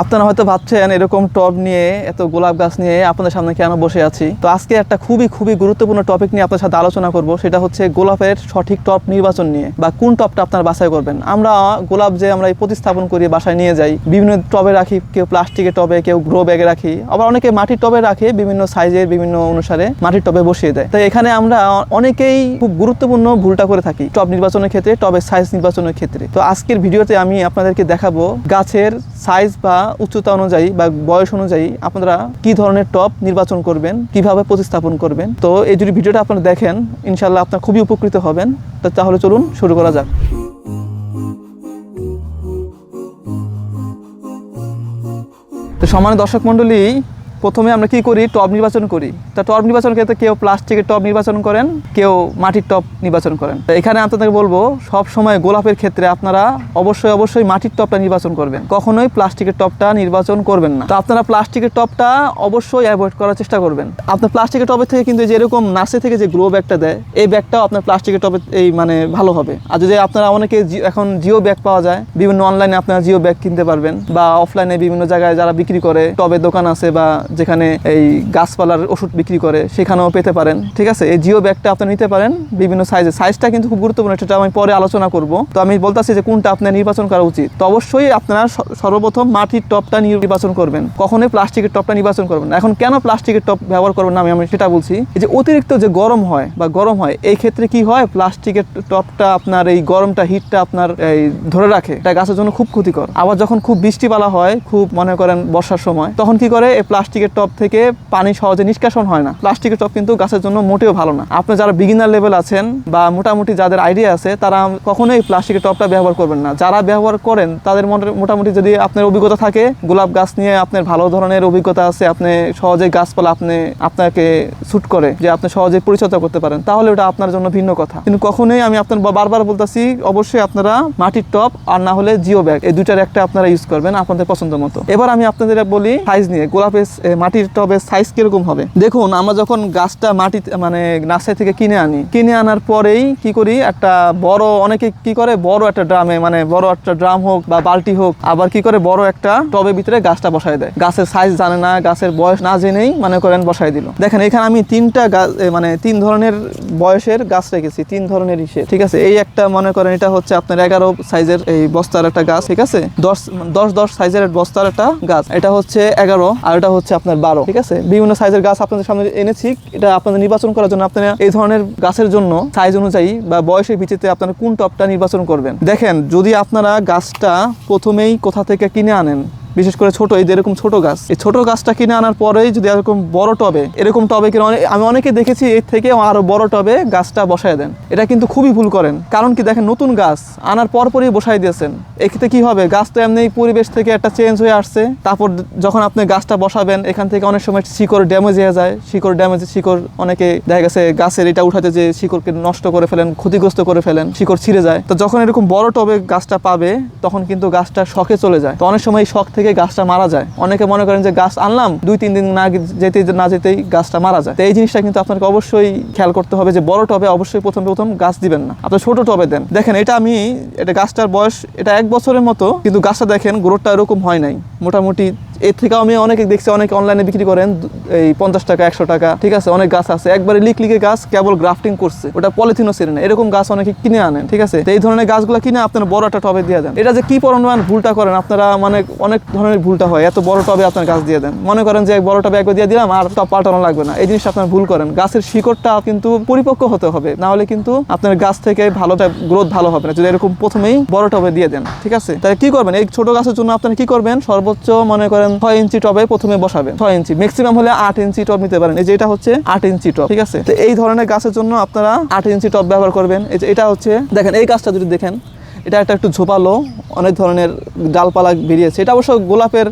আপনারা হয়তো ভাবছেন এরকম টব নিয়ে, এত গোলাপ গাছ নিয়ে আপনাদের সামনে কেন বসে আছি? তো আজকে একটা খুবই খুবই গুরুত্বপূর্ণ টপিক নিয়ে আপনার সাথে আলোচনা করব, সেটা হচ্ছে গোলাপের সঠিক টপ নির্বাচন নিয়ে, বা কোন টবটা আপনার বাছাই করবেন। আমরা গোলাপ যে আমরা প্রতিস্থাপন করি, বাসায় নিয়ে যাই, বিভিন্ন টবে রাখি, কেউ প্লাস্টিকের টবে কেউ গ্রো ব্যাগে রাখি, আবার অনেকে মাটির টবে রাখে, বিভিন্ন সাইজের বিভিন্ন অনুসারে মাটির টবে বসিয়ে দেয়। তাই এখানে আমরা অনেকেই খুব গুরুত্বপূর্ণ ভুলটা করে থাকি টব নির্বাচনের ক্ষেত্রে টবের সাইজ নির্বাচনের ক্ষেত্রে। তো আজকের ভিডিওতে আমি আপনাদেরকে দেখাবো গাছের সাইজ বা উচ্চতা অনুযায়ী বা বয়স অনুযায়ী আপনারা কি ধরনের টপ নির্বাচন করবেন, কীভাবে প্রতিস্থাপন করবেন? তো এই যদি ভিডিওটা আপনারা দেখেন ইনশাল্লাহ আপনার খুবই উপকৃত হবেন। তো তাহলে চলুন শুরু করা যাক। তো সমান দর্শক মণ্ডলী প্রথমে আমরা কি করি? টব নির্বাচন করি। তা টব নির্বাচন ক্ষেত্রে কেউ প্লাস্টিকের টব নির্বাচন করেন, কেউ মাটির টব নির্বাচন করেন। এখানে আপনাদের বলব, সব সময় গোলাপের ক্ষেত্রে আপনারা অবশ্যই অবশ্যই মাটির টবটা নির্বাচন করবেন। কখনোই প্লাস্টিকের টবটা নির্বাচন করবেন না। তো আপনারা প্লাস্টিকের টবটা অবশ্যই অ্যাভয়েড করার চেষ্টা করবেন। আপনার প্লাস্টিকের টবের থেকে কিন্তু যেরকম নার্সে থেকে যে গ্রো ব্যাগটা দেয়, এই ব্যাগটাও আপনার প্লাস্টিকের টবে, এই মানে ভালো হবে। আর যদি আপনারা অনেকে এখন জিও ব্যাগ পাওয়া যায়, বিভিন্ন অনলাইনে আপনারা জিও ব্যাগ কিনতে পারবেন, বা অফলাইনে বিভিন্ন জায়গায় যারা বিক্রি করে টবের দোকান আছে বা যেখানে এই গাছপালার ওষুধ বিক্রি করে, সেখানেও পেতে পারেন। ঠিক আছে? এই জিও ব্যাগটা আপনি নিতে পারেন, বিভিন্ন সাইজে সাইজটা কিন্তু খুব গুরুত্বপূর্ণ, সেটা আমি পরে আলোচনা করব। তো আমি বলতেছি যে কোনটা আপনার নির্বাচন করা উচিত। তো অবশ্যই আপনারা সর্বপ্রথম মাটির টপটা নির্বাচন করবেন। কখনোই প্লাস্টিকের টপটা নির্বাচন করবেন। এখন কেন প্লাস্টিকের টপ ব্যবহার করবেন না? আমি আমি সেটা বলছি। যে অতিরিক্ত যে গরম হয় বা গরম হয়, এই ক্ষেত্রে কি হয়? প্লাস্টিকের টপটা আপনার এই গরমটা হিটটা আপনার এই ধরে রাখে। এটা গাছের জন্য খুব ক্ষতিকর। আবার যখন খুব বৃষ্টিপালা হয়, খুব মনে করেন বর্ষার সময়, তখন কি করে? এই প্লাস্টিকের টপ থেকে পানি সহজে নিষ্কাশন হয় না। প্লাস্টিকের টপ কিন্তু গাছের জন্য মোটেও ভালো না। আপনি যারা বিগিনার লেভেল আছেন বা মোটামুটি যাদের আইডিয়া আছে, তারা কখনোই প্লাস্টিকের টপটা ব্যবহার করবেন না। যারা ব্যবহার করেন, তাদের মনে- মোটামুটি যদি আপনার অভিজ্ঞতা থাকে, গোলাপ গাছ নিয়ে আপনার ভালো ধরনের অভিজ্ঞতা আছে, আপনি সহজে গাছপালা আপনি, আপনাকে শুট করে যে আপনি সহজে পরিচর্যা করতে পারেন, তাহলে ওটা আপনার জন্য ভিন্ন কথা। কিন্তু কখনোই আমি আপনার বারবার বলতেছি, অবশ্যই আপনারা মাটির টপ আর না হলে জিও ব্যাগ, এই দুইটার একটা আপনারা ইউজ করবেন আপনাদের পছন্দ মতো। এবার আমি আপনাদের বলি সাইজ নিয়ে গোলাপের মাটির টবের সাইজ কীরকম হবে? দেখুন, আমরা যখন গাছটা মাটি মানে নার্সারি থেকে কিনে আনি, কিনে আনার পরেই কি করি, একটা বড়, অনেকে কি করে, বড় একটা ড্রামে মানে বড় একটা ড্রাম হোক বা বালতি হোক, আবার কি করে, বড় একটা টবের ভিতরে গাছটা বসায় দেয়। গাছের সাইজ জানে না, গাছের বয়স না জেনেই মনে করেন বসায় দিল। দেখেন, এখানে আমি তিনটা গাছ মানে তিন ধরনের বয়সের গাছ রেখেছি, তিন ধরনের ইসে ঠিক আছে? এই একটা মনে করেন এটা হচ্ছে আপনার এগারো সাইজের এই বস্তার একটা গাছ, ঠিক আছে? দশ দশ দশ সাইজের বস্তার একটা গাছ, এটা হচ্ছে এগারো, আর এটা হচ্ছে আপনার বারো, ঠিক আছে? বিভিন্ন সাইজের গাছ আপনাদের সামনে এনেছি। এটা আপনাদের নির্বাচন করার জন্য আপনারা এই ধরনের গাছের জন্য সাইজ অনুযায়ী বা বয়সের ভিত্তিতে আপনারা কোন টপটা নির্বাচন করবেন? দেখেন, যদি আপনারা গাছটা প্রথমেই কোথা থেকে কিনে আনেন বিশেষ করে ছোট, এই যে এরকম ছোট গাছ। এই ছোট গাছটা কিনে আনার পরেই যদি এরকম বড় টবে, এরকম টবে কিনে আমি অনেকে দেখেছি এর থেকে আরও বড় টবে গাছটা বসায় দেন। এটা কিন্তু খুবই ভুল করেন। কারণ কি দেখেন, নতুন গাছ আনার পরপরই বসাই দিয়েছেন। এক্ষেত্রে কি হবে? গাছ তো এমনি পরিবেশ থেকে একটা চেঞ্জ হয়ে আসছে। তারপর যখন আপনি গাছটা বসাবেন, এখান থেকে অনেক সময় শিকড় ড্যামেজ হয়ে যায়। শিকড় ড্যামেজ শিকড় অনেকে দেখা গেছে গাছের এটা উঠাতে যে শিকড়কে নষ্ট করে ফেলেন, ক্ষতিগ্রস্ত করে ফেলেন, শিকড় ছিঁড়ে যায়। তো যখন এরকম বড় টবে গাছটা পাবে, তখন কিন্তু গাছটা শখে চলে যায়। তো অনেক সময় শখ থেকে গাছটা মারা যায়। অনেকে মনে করেন যে গাছ আনলাম, দুই, তিন দিন না যেতে না যেতেই গাছটা মারা যায়। তো এই জিনিসটা কিন্তু আপনাকে অবশ্যই খেয়াল করতে হবে যে বড় টবে অবশ্যই প্রথম প্রথম গাছ দিবেন না। আপনি ছোট টবে দেন। দেখেন, এটা আমি, এটা গাছটার বয়স এটা এক বছরের মতো, কিন্তু গাছটা দেখেন গ্রোথটা এরকম হয় নাই। মোটামুটি এর থেকে আমি অনেকে দেখছি, অনেকে অনলাইনে বিক্রি করেন, এই পঞ্চাশ টাকা, একশো টাকা, ঠিক আছে? অনেক গাছ আছে। একবারে লিক লিকে গাছ কেবল গ্রাফটিং করছে। ওটা পলিথিনও ছেড়ে না এরকম গাছ অনেকে কিনে আনেন, ঠিক আছে? এই ধরনের গাছগুলো কিনে আপনার বড় একটা টবে দিয়ে দেন। এটা যে কি পরিমাণ ভুলটা করেন? আপনারা মানে অনেক ধরনের ভুলটা হয়। এত বড় টবে আপনার গাছ দিয়ে দেন। মনে করেন যে বড় টবে একবার দিয়ে দিলাম, আর টব পাল্টানো লাগবে না। এই জিনিসটা আপনার ভুল করেন। গাছের শিকড়টা কিন্তু পরিপক্ক হতে হবে। না হলে কিন্তু আপনার গাছ থেকে ভালোটা গ্রোথ ভালো হবে না। যদি এরকম প্রথমেই বড় টবে দিয়ে দেন, ঠিক আছে? তাহলে কি করবেন? এই ছোট গাছের জন্য আপনারা কি করবেন? সর্বোচ্চ মনে করেন ছয় ইঞ্চি টবে প্রথমে বসাবেন। ছয় ইঞ্চি। ম্যাক্সিমাম হলে আট ইঞ্চি টব নিতে পারেন। এই যে এটা হচ্ছে আট ইঞ্চি টব, ঠিক আছে? তো এই ধরনের গাছের জন্য আপনারা আট ইঞ্চি টব ব্যবহার করবেন। এই যে এটা হচ্ছে, দেখেন এই গাছটা যদি দেখেন, এটা একটা একটু ঝোপালো, অনেক ধরনের ডালপালা বেরিয়েছে। এটা অবশ্য গোলাপের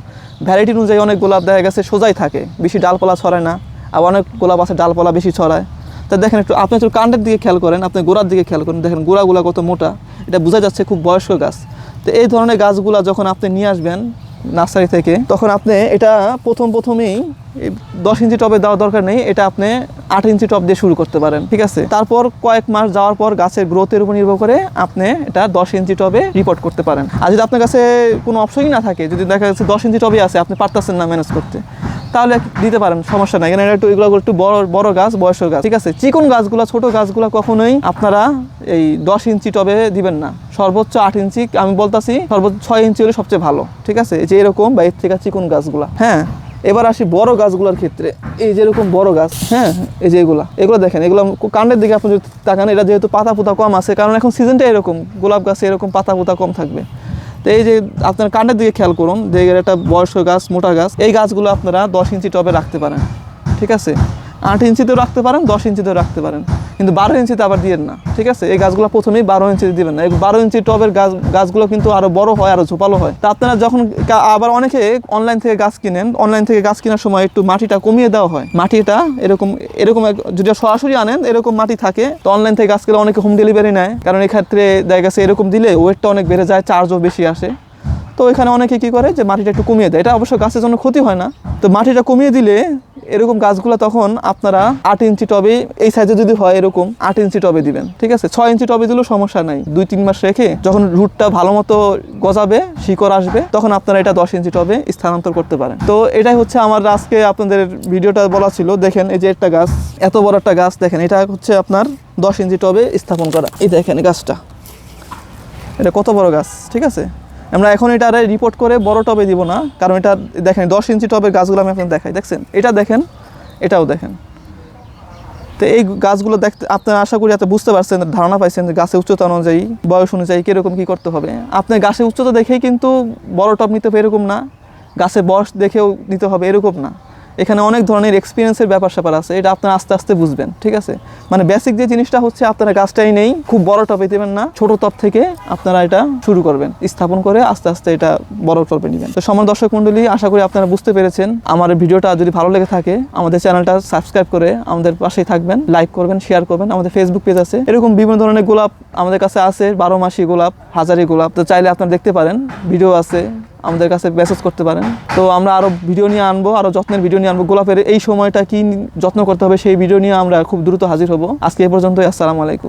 ভ্যারাইটি অনুযায়ী অনেক গোলাপ দেখা গেছে, সোজাই থাকে, বেশি ডালপালা ছড়ায় না, আর অনেক গোলাপ আছে, ডালপালা বেশি ছড়ায়। তা দেখেন একটু, আপনি একটু কাণ্ডের দিকে খেয়াল করেন, আপনি গোড়ার দিকে খেয়াল করেন। দেখেন গোড়াগুলা কত মোটা, এটা বোঝা যাচ্ছে খুব বয়স্ক গাছ। তো এই ধরনের গাছগুলা যখন আপনি নিয়ে আসবেন নার্সারি থেকে, তখন আপনি এটা প্রথম প্রথমেই দশ ইঞ্চি টবে দেওয়ার দরকার নেই, এটা আপনি আট ইঞ্চি টপ দিয়ে শুরু করতে পারেন, ঠিক আছে? তারপর কয়েক মাস যাওয়ার পর গাছের গ্রোথের উপর নির্ভর করে আপনি এটা দশ ইঞ্চি টবে রিপোর্ট করতে পারেন। আর যদি আপনার কাছে কোনো অপশনই না থাকে, যদি দেখা যাচ্ছে দশ ইঞ্চি টবে আছে, আপনি পারতেছেন না ম্যানেজ করতে তাহলে দিতে পারেন, সমস্যা নাই। এখানে একটু এগুলো একটু বড় বড় গাছ, বয়সের গাছ। ঠিক আছে? চিকন গাছগুলো, ছোট গাছগুলো কখনোই আপনারা এই দশ ইঞ্চি টবে দিবেন না। সর্বোচ্চ আট ইঞ্চি, আমি বলতাছি সর্বোচ্চ ছয় ইঞ্চি হলে সবচেয়ে ভালো। ঠিক আছে? যে এরকম বা এর থেকে চিকন গাছগুলো। হ্যাঁ? এবার আসি বড় গাছগুলোর ক্ষেত্রে। এই যেরকম বড় গাছ হ্যাঁ? এই যে এগুলা। এগুলো দেখেন, এগুলো কাণ্ডের দিকে আপনি যদি তাকান, এটা যেহেতু পাতা পুতা কম আছে, কারণ এখন সিজনটা এরকম। গোলাপ গাছে এরকম পাতা পুতা কম থাকবে। তো এই যে আপনার কাণ্ডের দিকে খেয়াল করুন, যে একটা বয়স্ক গাছ, মোটা গাছ, এই গাছগুলো আপনারা দশ ইঞ্চি টবে রাখতে পারেন, ঠিক আছে? আট ইঞ্চিতেও রাখতে পারেন, দশ ইঞ্চিতেও রাখতে পারেন। কিন্তু বারো ইঞ্চিতে আবার দিয়েন না, ঠিক আছে? এই গাছগুলো প্রথমেই বারো ইঞ্চিতে দিবেন না। বারো ইঞ্চি টবের গাছ, গাছগুলো কিন্তু আরও বড় হয়, আরও ঝোপালো হয়। তা আপনারা যখন আবার অনেকে অনলাইন থেকে গাছ কিনেন অনলাইন থেকে গাছ কেনার সময় একটু মাটিটা কমিয়ে দেওয়া হয়। মাটিটা এরকম এরকম যদি সরাসরি আনেন, এরকম মাটি থাকে, তো অনলাইন থেকে গাছ কিনে অনেকে হোম ডেলিভারি নেয়। কারণ এক্ষেত্রে দেখা গেছে এরকম দিলে ওয়েটটা অনেক বেড়ে যায় চার্জও বেশি আসে। তো এখানে অনেকে কি করে, যে মাটিটা একটু কমিয়ে দেয়। এটা অবশ্য গাছের জন্য ক্ষতি হয় না। তো মাটিটা কমিয়ে দিলে এরকম গাছগুলো তখন আপনারা আট ইঞ্চি টবে, এই সাইজে যদি হয় এরকম আট ইঞ্চি টবে দিবেন, ঠিক আছে? ছয় ইঞ্চি টবে দিলেও সমস্যা নাই। দুই, তিন মাস রেখে যখন রুটটা ভালো মতো গজাবে, শিকড় আসবে, তখন আপনারা এটা দশ ইঞ্চি টবে স্থানান্তর করতে পারেন। তো এটাই হচ্ছে আমার আজকে আপনাদের ভিডিওটা বলা ছিল। দেখেন, এই যে একটা গাছ, এত বড় একটা গাছ, দেখেন, এটা হচ্ছে আপনার দশ ইঞ্চি টবে স্থাপন করা। এই দেখেন গাছটা। এটা কত বড় গাছ, ঠিক আছে? আমরা এখন এটা রিপোর্ট করে বড় টবে দিব না, কারণ এটা দেখেন, দশ ইঞ্চি টবের গাছগুলো আমি আপনার দেখাই, দেখছেন? এটা দেখেন, এটাও দেখেন। তো এই গাছগুলো দেখতে, আপনারা আশা করি এত বুঝতে পারছেন, ধারণা পাইছেন যে গাছের উচ্চতা অনুযায়ী, বয়স অনুযায়ী কীরকম কী করতে হবে। আপনি গাছের উচ্চতা দেখেই কিন্তু বড় টব নিতে হবে, এরকম না। গাছে বয়স দেখেও নিতে হবে, এরকম না। এখানে অনেক ধরনের এক্সপিরিয়েন্সের ব্যাপার স্যাপার আছে, এটা আপনারা আস্তে আস্তে বুঝবেন, ঠিক আছে? মানে বেসিক যে জিনিসটা হচ্ছে, আপনারা গাছটাই নেই, খুব বড় টপে দেবেন না, ছোট টপ থেকে আপনারা এটা শুরু করবেন, স্থাপন করে আস্তে আস্তে এটা বড় টপে নেবেন। তো সমান দর্শক মণ্ডলী, আশা করি আপনারা বুঝতে পেরেছেন, আমার ভিডিওটা যদি ভালো লেগে থাকে, আমাদের চ্যানেলটা সাবস্ক্রাইব করে আমাদের পাশেই থাকবেন লাইক করবেন শেয়ার করবেন, আমাদের ফেসবুক পেজ আছে। এরকম বিভিন্ন ধরনের গোলাপ আমাদের কাছে আছে, বারো মাসি গোলাপ, হাজারি গোলাপ, তো চাইলে আপনারা দেখতে পারেন ভিডিও আছে আমাদের কাছে মেসেজ করতে পারেন। তো আমরা আরও ভিডিও নিয়ে আনব আরও যত্নের ভিডিও নিয়ে আনব। গোলাপের এই সময়টা কি যত্ন করতে হবে সেই ভিডিও নিয়ে আমরা খুব দ্রুত হাজির হব। আজকে এ পর্যন্তই, আসসালামু আলাইকুম।